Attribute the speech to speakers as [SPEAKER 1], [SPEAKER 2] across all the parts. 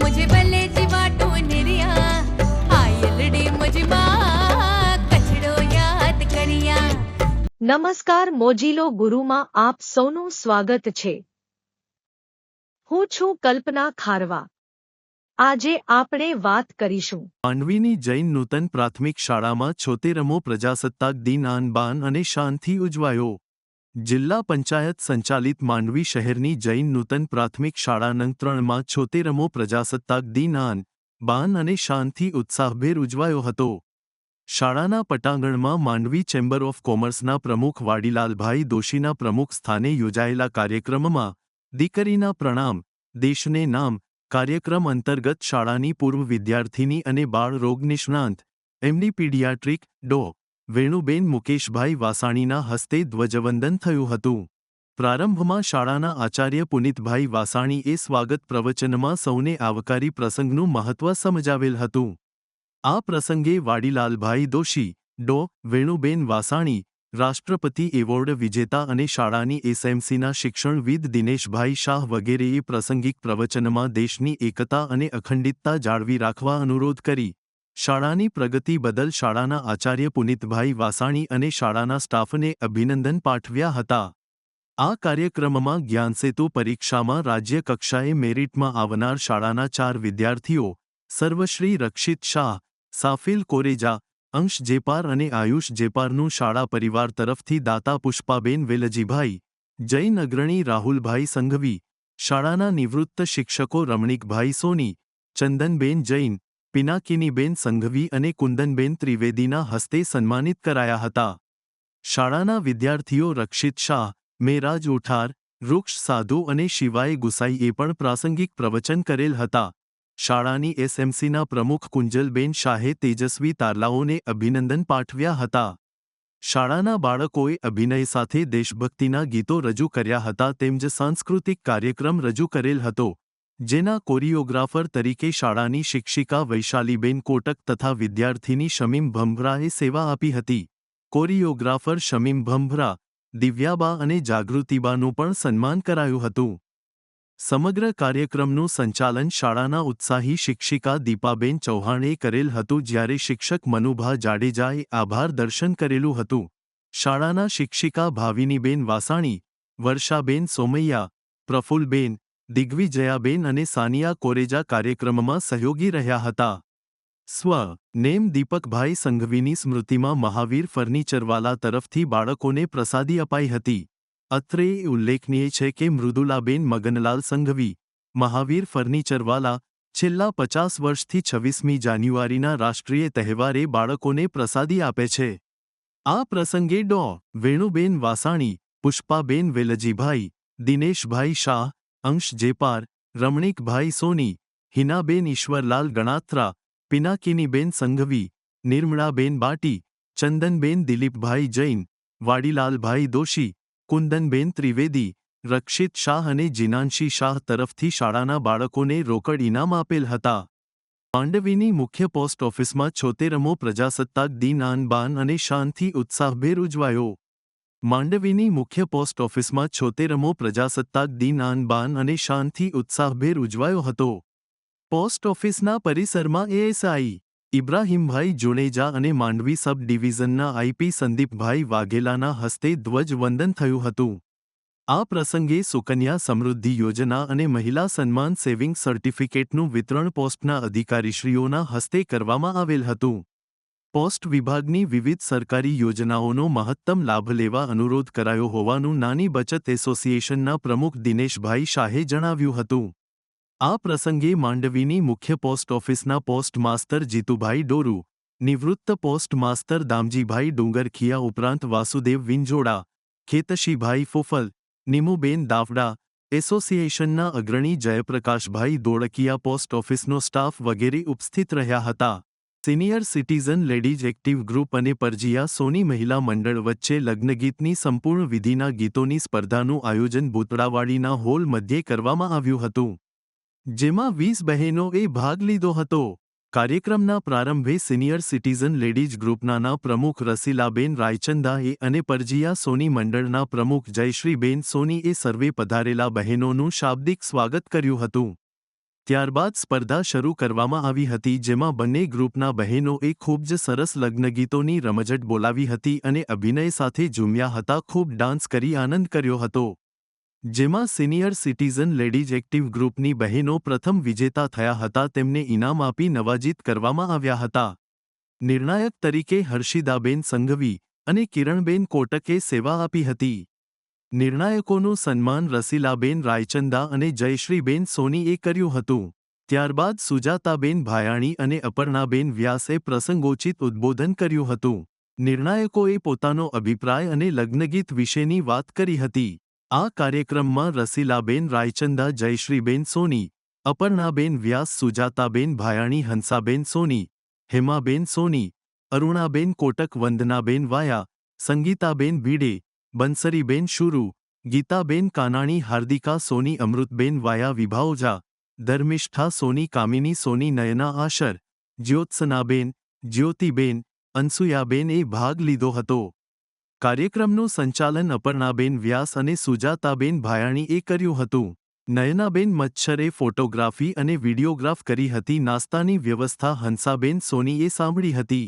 [SPEAKER 1] मुझे भले जीवा टोनरिया आयलडी मुझमा कचड़ो યાદ કરિયા
[SPEAKER 2] નમસ્કાર મોજીલો ગુરુમાં આપ સૌનું સ્વાગત છે હું છું કલ્પના ખારવા આજે આપણે વાત કરીશું
[SPEAKER 3] માંડવીની જૈન નૂતન પ્રાથમિક શાળામાં છોતેરમો પ્રજાસત્તાક દિન આન બાન અને શાનથી ઉજવાયો જિલ્લા પંચાયત સંચાલિત માંડવી શહેરની જૈન નૂતન પ્રાથમિક શાળા નંગ ત્રણમાં છોતેરમો પ્રજાસત્તાક દિન આન બાન અને શાનથી ઉત્સાહભેર ઉજવાયો હતો. શાળાના પટાંગણમાં માંડવી ચેમ્બર ઓફ કોમર્સના પ્રમુખ વાડીલાલભાઈ દોશીના પ્રમુખ સ્થાને યોજાયેલા કાર્યક્રમમાં દીકરીના પ્રણામ, દેશને નામ, કાર્યક્રમ અંતર્ગત શાળાની પૂર્વ વિદ્યાર્થીની અને બાળ રોગ નિષ્ણાંત એમની પીડિયાટ્રિક ડો. વેણુબેન મુકેશભાઈ વાસાણીના હસ્તે ધ્વજવંદન થયું હતું. પ્રારંભમાં શાળાના આચાર્ય પુનિતભાઈ વાસાણીએ સ્વાગત પ્રવચનમાં સૌને આવકારી પ્રસંગનું મહત્વ સમજાવેલ હતું. આ પ્રસંગે વાડીલાલભાઈ દોશી, ડો. વેણુબેન વાસાણી, રાષ્ટ્રપતિ એવોર્ડ વિજેતા અને શાળાની એસએમસીના શિક્ષણવિદ દિનેશભાઈ શાહ વગેરેએ પ્રાસંગિક પ્રવચનમાં દેશની એકતા અને અખંડિતતા જાળવી રાખવા અનુરોધ કરી. શાળાની પ્રગતિ બદલ શાળાના આચાર્ય પુનિતભાઈ વાસાણી અને શાળાના સ્ટાફને અભિનંદન પાઠવ્યા હતા. આ કાર્યક્રમમાં જ્ઞાનસેતુ પરીક્ષામાં રાજ્ય કક્ષાએ મેરિટમાં આવનાર શાળાના ચાર વિદ્યાર્થીઓ, સર્વશ્રી રક્ષિત શાહ, સાફિલ કોરેજા, અંશ જેપાર અને આયુષ જેપારનું શાળા પરિવાર તરફથી દાતા પુષ્પાબેન વેલજીભાઈ, જૈન અગ્રણી રાહુલભાઈ સંઘવી, શાળાના નિવૃત્ત શિક્ષકો રમણીકભાઈ સોની, ચંદનબેન જૈન પિનાકિનીબેન સંઘવી અને કુંદનબેન ત્રિવેદીના હસ્તે સન્માનિત કરાયા હતા. શાળાના વિદ્યાર્થીઓ રક્ષિત શાહ, મેરાજ ઉઠાર, વૃક્ષ સાધુ અને શિવાય ગુસાઈએ પણ પ્રાસંગિક પ્રવચન કરેલ હતા. શાળાની એસએમસીના પ્રમુખ કુંજલબેન શાહે તેજસ્વી તારલાઓને અભિનંદન પાઠવ્યા હતા. શાળાના બાળકોએ અભિનય સાથે દેશભક્તિના ગીતો રજૂ કર્યા હતા તેમજ સાંસ્કૃતિક કાર્યક્રમ રજૂ કરેલ હતો. જેના કોરિયોગ્રાફર તરીકે શાળાની શિક્ષિકા વૈશાલીબેન કોટક તથા વિદ્યાર્થીની શમીમ ભંભરાએ સેવા આપી હતી. કોરિયોગ્રાફર શમીમ ભંભરા, દિવ્યાબા અને જાગૃતિબાનું પણ સન્માન કરાયું હતું. સમગ્ર કાર્યક્રમનું સંચાલન શાળાના ઉત્સાહી શિક્ષિકા દીપાબેન ચૌહાણે કરેલ હતું જ્યારે શિક્ષક મનુભા જાડેજાએ આભાર દર્શન કરેલું હતું. શાળાના શિક્ષિકા ભાવિનીબેન વાસાણી, વર્ષાબેન સોમૈયા પ્રફુલ્લબેન દિગ્વિજયાબેન અને સાનિયા કોરેજા કાર્યક્રમમાં સહયોગી રહ્યા હતા. સ્વ, નેમ દીપકભાઈ સંઘવીની સ્મૃતિમાં મહાવીર ફર્નિચરવાલા તરફથી બાળકોને પ્રસાદી અપાઈ હતી. અત્રે એ ઉલ્લેખનીય છે કે મૃદુલાબેન મગનલાલ સંઘવી, મહાવીર ફર્નિચરવાલા, છેલ્લા પચાસ વર્ષથી છવ્વીસમી જાન્યુઆરીના રાષ્ટ્રીય તહેવારે બાળકોને પ્રસાદી આપે છે. આ પ્રસંગે ડો, વેણુબેન વાસાણી, પુષ્પાબેન વેલજીભાઈ, દિનેશભાઈ શાહ અંશ જેપાર રમણીકભાઈ સોની, હિનાબેન ઈશ્વરલાલ ગણાત્રા, પિનાકિનીબેન સંઘવી, નિર્મળાબેન બાટી, ચંદનબેન દિલીપભાઈ જૈન, વાડીલાલભાઈ દોશી, કુંદનબેન ત્રિવેદી, રક્ષિત શાહ અને જીનાંશી શાહ તરફથી શાળાના બાળકોને રોકડ ઇનામ આપેલ હતા. માંડવીની મુખ્ય પોસ્ટ ઓફિસમાં છોતેરમો પ્રજાસત્તાક દિન આનબાન અને શાનથી ઉત્સાહભેર ઉજવાયો. માંડવીની મુખ્ય પોસ્ટ ઓફિસમાં છોતેરમો પ્રજાસત્તાક દિન આન બાન અને શાનથી ઉત્સાહભેર ઉજવાયો હતો. પોસ્ટ ઓફિસના પરિસરમાં એએસઆઈ ઇબ્રાહીમભાઈ જુણેજા અને માંડવી સબ ડિવિઝનના આઈપી સંદીપભાઈ વાઘેલાના હસ્તે ધ્વજવંદન થયું હતું. આ પ્રસંગે સુકન્યા સમૃદ્ધિ યોજના અને મહિલા સન્માન સેવિંગ સર્ટિફિકેટનું વિતરણ પોસ્ટના અધિકારીશ્રીઓના હસ્તે કરવામાં આવેલ હતું. પોસ્ટ વિભાગની વિવિધ સરકારી યોજનાઓનો મહત્તમ લાભ લેવા અનુરોધ કરાયો હોવાનું નાની બચત એસોસિએશનના પ્રમુખ દિનેશભાઈ શાહે જણાવ્યું હતું. આ પ્રસંગે માંડવીની મુખ્ય પોસ્ટ ઓફિસના પોસ્ટ માસ્તર જીતુભાઈ ડોરુ, નિવૃત્ત પોસ્ટ માસ્તર દામજીભાઈ ડુંગરખિયા ઉપરાંત વાસુદેવ વિંજોડા, ખેતશીભાઈ ફોફલ, નિમુબેન દાવડા, એસોસિએશનના અગ્રણી જયપ્રકાશભાઈ દોડકિયા પોસ્ટ ઓફિસનો સ્ટાફ વગેરે ઉપસ્થિત રહ્યા હતા. Senior citizen ladies active group અને પરજીયા સોની મહિલા મંડળ વચ્ચે લગ્નગીતની સંપૂર્ણ વિધિના ગીતોની સ્પર્ધાનું આયોજન ભૂતળાવાડીના હોલ મધ્યે કરવામાં આવ્યું હતું. જેમાં વીસ બહેનોએ ભાગ લીધો હતો. કાર્યક્રમના પ્રારંભે સિનિયર સિટીઝન લેડીઝ ગ્રુપનાના પ્રમુખ રસીલાબેન રાયચંદાએ અને પરજીયા સોની મંડળના પ્રમુખ જયશ્રીબેન સોનીએ સર્વે પધારેલા બહેનોનું શાબ્દિક સ્વાગત કર્યું હતું. ત્યારબાદ સ્પર્ધા શરૂ કરવામાં આવી હતી, જેમાં બંને ગ્રુપના બહેનોએ ખૂબ જ સરસ લગ્નગીતોની રમઝટ બોલાવી હતી અને અભિનય સાથે ઝૂમ્યા હતા. ખૂબ ડાન્સ કરી આનંદ કર્યો હતો. જેમાં સિનિયર સિટીઝન લેડીઝ એક્ટિવ ગ્રુપની બહેનો પ્રથમ વિજેતા થયા હતા. તેમને ઇનામ આપી નવાજીત કરવામાં આવ્યા હતા. નિર્ણાયક તરીકે હર્ષિદાબેન સંઘવી અને કિરણબેન કોટકે સેવા આપી હતી. નિર્ણાયકોનું સન્માન રસીલાબેન રાયચંદા અને જયશ્રીબેન સોનીએ કર્યું હતું. ત્યારબાદ સુજાતાબેન ભાયાણી અને અપર્ણાબેન વ્યાસે પ્રસંગોચિત ઉદ્બોધન કર્યું હતું. નિર્ણાયકોએ પોતાનો અભિપ્રાય અને લગ્નગીત વિશેની વાત કરી હતી. આ કાર્યક્રમમાં રસીલાબેન રાયચંદા, જયશ્રીબેન સોની, અપર્ણાબેન વ્યાસ, સુજાતાબેન ભાયાણી, હંસાબેન સોની, હેમાબેન સોની, અરુણાબેન કોટક, વંદનાબેન વાયા, સંગીતાબેન ભીડે બંસરીબેન શુરુ, ગીતાબેન કાનાણી, હાર્દિકા સોની, અમૃતબેન વાયા વિભાઓજા ધર્મિષ્ઠા સોની, કામિની સોની, નયના આશર, જ્યોત્સનાબેન, જ્યોતિબેન, અનસુયાબેન એ ભાગ લીધો હતો. કાર્યક્રમનું સંચાલન અપર્ણાબેન વ્યાસ અને સુજાતાબેન ભાયાણીએ કર્યું હતું. નયનાબેન મચ્છરે ફોટોગ્રાફી અને વિડીયોગ્રાફ કરી હતી. નાસ્તાની વ્યવસ્થા હંસાબેન સોનીએ સાંભળી હતી.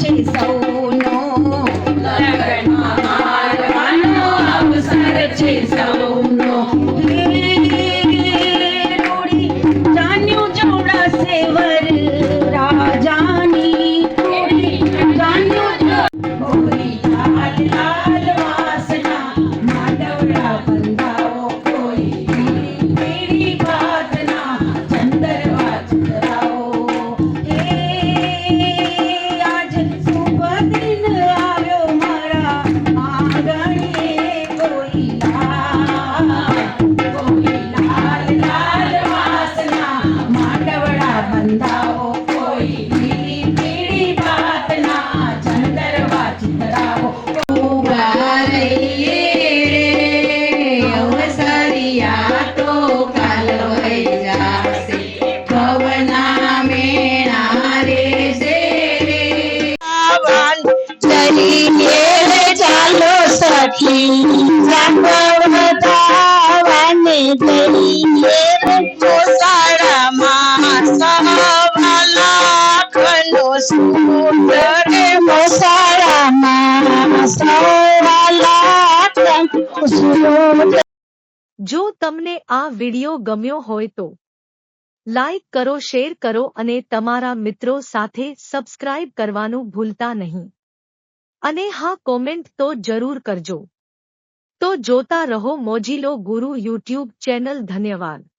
[SPEAKER 4] Gente,
[SPEAKER 2] જો તમને આ વિડિયો ગમ્યો હોય તો લાઈક કરો, શેર કરો અને તમારા મિત્રો સાથે સબસ્ક્રાઇબ કરવાનું ભૂલતા નહીં. અને હા, કોમેન્ટ તો જરૂર કરજો. તો જોતા રહો મોજીલો ગુરુ યુટ્યુબ ચેનલ ધન્યવાદ.